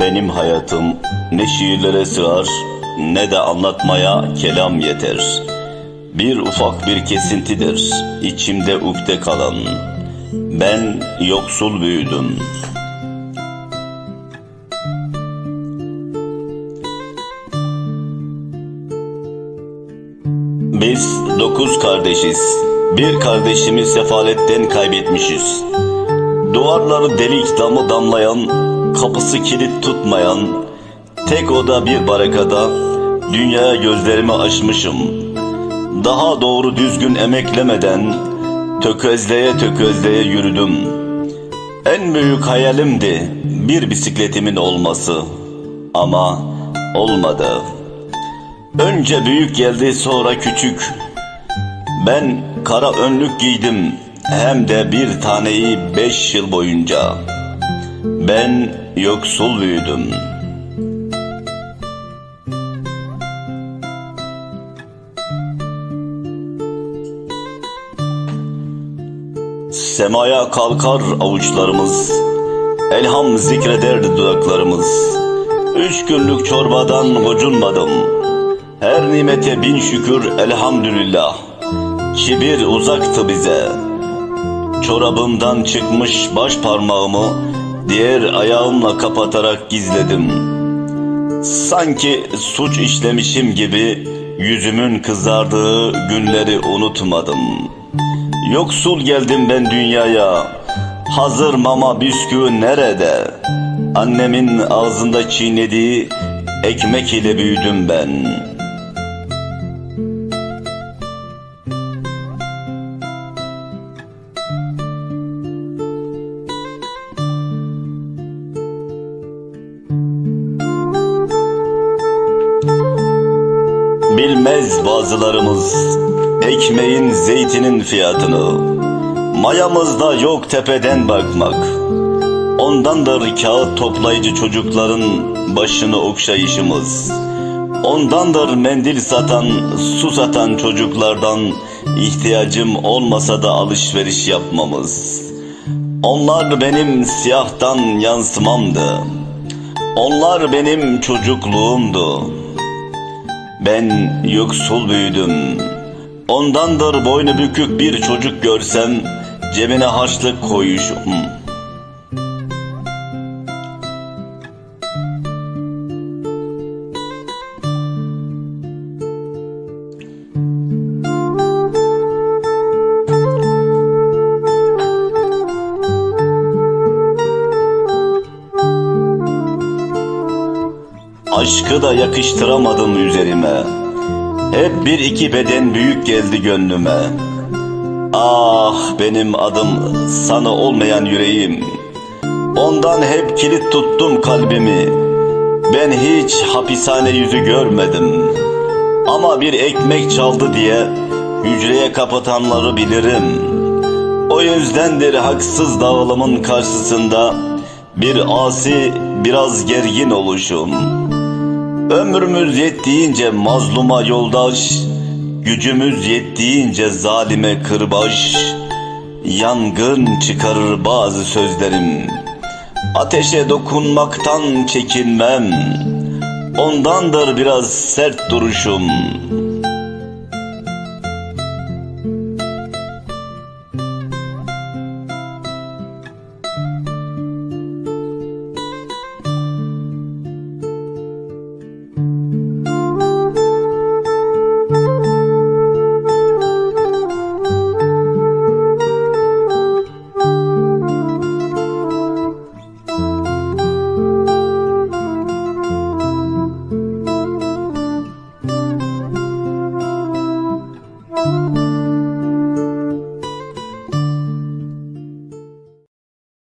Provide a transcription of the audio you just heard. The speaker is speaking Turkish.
Benim hayatım ne şiirlere sığar ne de anlatmaya kelam yeter. Bir ufak bir kesintidir içimde ukde kalan. Ben yoksul büyüdüm. Biz dokuz kardeşiz. Bir dükardeşimi sefaletten kaybetmişiz. Duvarları delik damı damlayan, kapısı kilit tutmayan, tek oda bir barakada dünyaya gözlerimi açmışım. Daha doğru düzgün emeklemeden tökezleye tökezleye yürüdüm. En büyük hayalimdi bir bisikletimin olması. Ama olmadı. Önce büyük geldi sonra küçük. Ben kara önlük giydim hem de bir taneyi beş yıl boyunca. Ben yoksul büyüdüm. Semaya kalkar avuçlarımız, elham zikreder dudaklarımız. Üç günlük çorbadan gocunmadım. Her nimete bin şükür elhamdülillah. Kibir uzaktı bize. Çorabımdan çıkmış baş parmağımı diğer ayağımla kapatarak gizledim. Sanki suç işlemişim gibi yüzümün kızardığı günleri unutmadım. Yoksul geldim ben dünyaya. Hazır mama bisküvi nerede? Annemin ağzında çiğnediği ekmek ile büyüdüm ben. Bilmez bazılarımız ekmeğin zeytinin fiyatını. Mayamızda yok tepeden bakmak. Ondandır kağıt toplayıcı çocukların başını okşayışımız. Ondandır mendil satan, su satan çocuklardan ihtiyacım olmasa da alışveriş yapmamız. Onlar benim siyahtan yansımamdı. Onlar benim çocukluğumdu. Ben yoksul büyüdüm. Ondandır boynu bükük bir çocuk görsem cebine harçlık koyuşum. Aşkı da yakıştıramadım üzerime. Hep bir iki beden büyük geldi gönlüme. Ah benim adım sana olmayan yüreğim. Ondan hep kilit tuttum kalbimi. Ben hiç hapishane yüzü görmedim. Ama bir ekmek çaldı diye hücreye kapatanları bilirim. O yüzdendir haksız dağılımın karşısında bir asi biraz gergin oluşum. Ömrümüz yettiğince mazluma yoldaş, gücümüz yettiğince zalime kırbaç, yangın çıkarır bazı sözlerim. Ateşe dokunmaktan çekinmem, ondandır biraz sert duruşum.